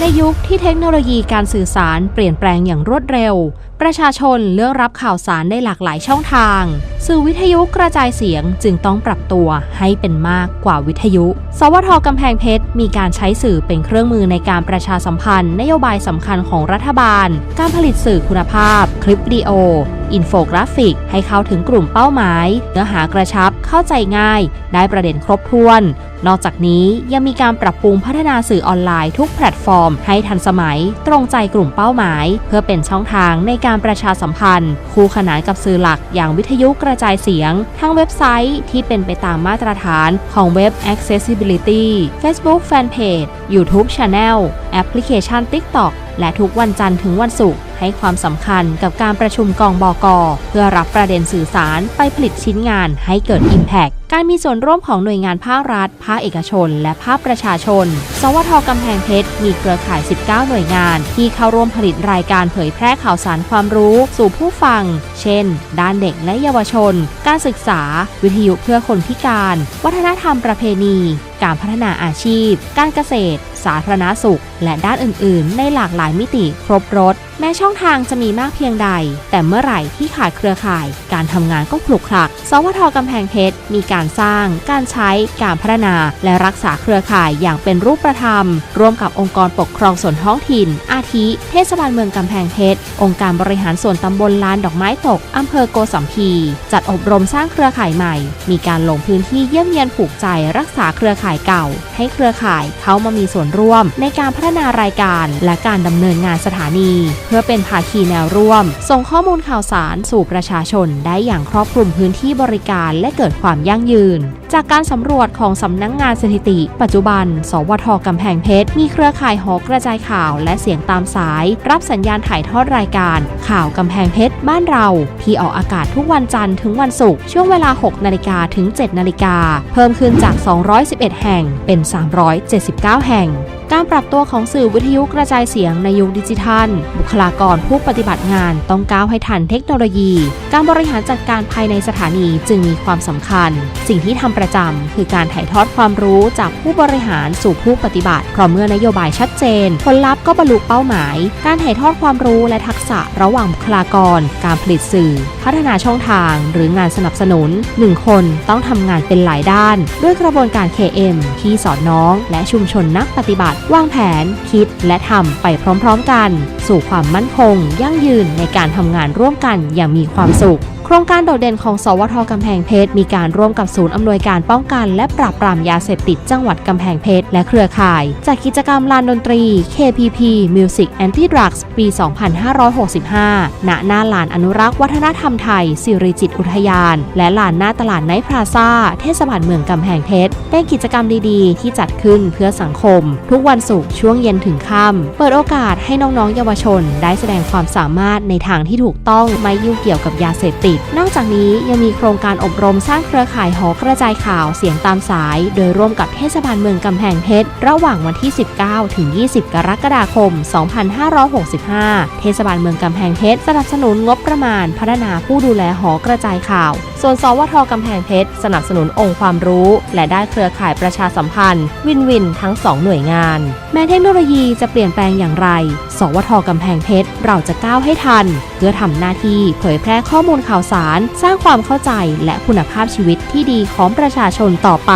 ในยุคที่เทคโนโลยีการสื่อสารเปลี่ยนแปลงอย่างรวดเร็ว ประชาชนเลือกรับข่าวสารได้หลากหลายช่องทาง สื่อวิทยุกระจายเสียงจึงต้องปรับตัวให้เป็นมากกว่าวิทยุ สวทกำแพงเพชร มีการใช้สื่อเป็นเครื่องมือในการประชาสัมพันธ์ นโยบายสำคัญของรัฐบาล การผลิตสื่อคุณภาพ คลิปวิดีโอ อินโฟกราฟิก ให้เข้าถึงกลุ่มเป้าหมาย เนื้อหากระชับเข้าใจง่าย ได้ประเด็นครบถ้วน นอกจากนี้ยังมีการปรับปรุงพัฒนาสื่อออนไลน์ทุกแพลตฟอร์ม ให้ทันสมัย ตรงใจกลุ่มเป้าหมาย เพื่อเป็นช่องทางในการการประชาสัมพันธ์ คู่ขนานกับสื่อหลักอย่างวิทยุกระจายเสียง ทั้งเว็บไซต์ที่เป็นไปตามมาตรฐานของเว็บ Accessibility Facebook Fanpage YouTube Channel แอปพลิเคชัน TikTok และทุกวันจันทร์ถึงวันศุกร์ให้ความสำคัญกับการประชุมกองบอกอเพื่อรับประเด็นสื่อสารไปผลิตชิ้นงานให้เกิด Impact การมีส่วนร่วมของหน่วยงานภาครัฐ ภาคเอกชน และภาคประชาชน สวทกำแพงเพชร มีเครือข่าย 19 หน่วยงาน ที่เข้าร่วมผลิตรายการเผยแพร่ข่าวสารความรู้ สู่ผู้ฟัง เช่น ด้านเด็กและเยาวชน การศึกษา วิทยุเพื่อคนพิการ วัฒนธรรมประเพณี การพัฒนาอาชีพ การเกษตร สาธารณสุข และด้านอื่น ๆ ในหลากหลายมิติครบรถแม้ช่องทางจะมีมากเพียงใด แต่เมื่อไหร่ที่ขาดเครือข่าย การทำงานก็ขลุกคลัก สวทกำแพงเพชรมีการการสร้าง การใช้ การพัฒนา และรักษาเครือข่ายอย่างเป็นรูปธรรม ร่วมกับองค์กรปกครองส่วนท้องถิ่น อาทิ เทศบาลเมืองกำแพงเพชร องค์การบริหารส่วนตำบลลานดอกไม้ตก อำเภอโกสัมพี จัดอบรมสร้างเครือข่ายใหม่ มีการลงพื้นที่เยี่ยมเยียนผูกใจรักษาเครือข่ายเก่า ให้เครือข่ายเข้ามามีส่วนร่วม ในการพัฒนารายการและการดำเนินงานสถานี เพื่อเป็นภาคีแนวร่วม ส่งข้อมูลข่าวสารสู่ประชาชนได้อย่างครอบคลุมพื้นที่บริการและเกิดความยั่งยืน จากการสำรวจของสำนักงงานสถิติ ปัจจุบัน สวทกำแพงเพชร มีเครือข่ายหอกระจายข่าวและเสียงตามสาย รับสัญญาณถ่ายทอดรายการ ข่าวกำแพงเพชรบ้านเรา ที่ออกอากาศทุกวันจันทร์ถึงวันศุกร์ช่วงเวลา 6 นาฬิกาถึง 7 นาฬิกา เพิ่มขึ้นจาก 211 แห่งเป็น 379 แห่งการปรับตัวของสื่อวิทยุกระจายเสียงในยุคดิจิทัล บุคลากรผู้ปฏิบัติงานต้องก้าวให้ทันเทคโนโลยี การบริหารจัดการภายในสถานีจึงมีความสำคัญสิ่งที่ทำประจำคือการถ่ายทอดความรู้จากผู้บริหารสู่ผู้ปฏิบัติ เพราะเมื่อนโยบายชัดเจน ผลลัพธ์ก็บรรลุเป้าหมาย การถ่ายทอดความรู้และทักษะระหว่างบุคลากร การผลิตสื่อ พัฒนาช่องทาง หรืองานสนับสนุนหนึ่งคนต้องทำงานเป็นหลายด้าน ด้วยกระบวนการ KM ที่สอนน้อง และชุมชนนักปฏิบัติ วางแผน คิด และทำไปพร้อมๆกัน สู่ความมั่นคง ยั่งยืนในการทำงานร่วมกันอย่างมีความสุข โครงการโดดเด่นของสวทกำแพงเพชรมีการร่วมกับศูนย์อำนวยการป้องกัน และปราบปรามยาเสพติดจังหวัดกำแพงเพชรและเครือข่ายจัดกิจกรรมลานดนตรี KPP Music Anti Drugs ปี 2565 ณ หน้าลานอนุรักษ์วัฒนธรรมไทย สิริจิตอุทยาน และลานหน้าตลาดไนท์พลาซ่าเทศบาลเมืองกำแพงเพชรเป็นกิจกรรมดีๆ ที่จัดขึ้นเพื่อสังคม ทุกวันศุกร์ช่วงเย็นถึงค่ำเปิดโอกาสให้น้องๆ เยาวชน ได้แสดงความสามารถในทางที่ถูกต้องไม่ยุ่งเกี่ยวกับยาเสพติดนอกจากนี้ยังมีโครงการอบรมสร้างเครือข่ายหอกระจายข่าวเสียงตามสาย โดยร่วมกับเทศบาลเมืองกำแพงเพชรระหว่างวันที่ 19 ถึง 20 กรกฎาคม 2565 เทศบาลเมืองกำแพงเพชรสนับสนุนงบประมาณพัฒนาผู้ดูแลหอกระจายข่าว ส่วนสวทกำแพงเพชร สนับสนุนองค์ความรู้ และได้เครือข่ายประชาสัมพันธ์ วินวินทั้ง 2 หน่วยงาน แม้เทคโนโลยีจะเปลี่ยนแปลงอย่างไร สวทกำแพงเพชร เราจะก้าวให้ทัน เพื่อทำหน้าที่เผยแพร่ข้อมูลข่าวสาร สร้างความเข้าใจและคุณภาพชีวิตที่ดีของประชาชนต่อไป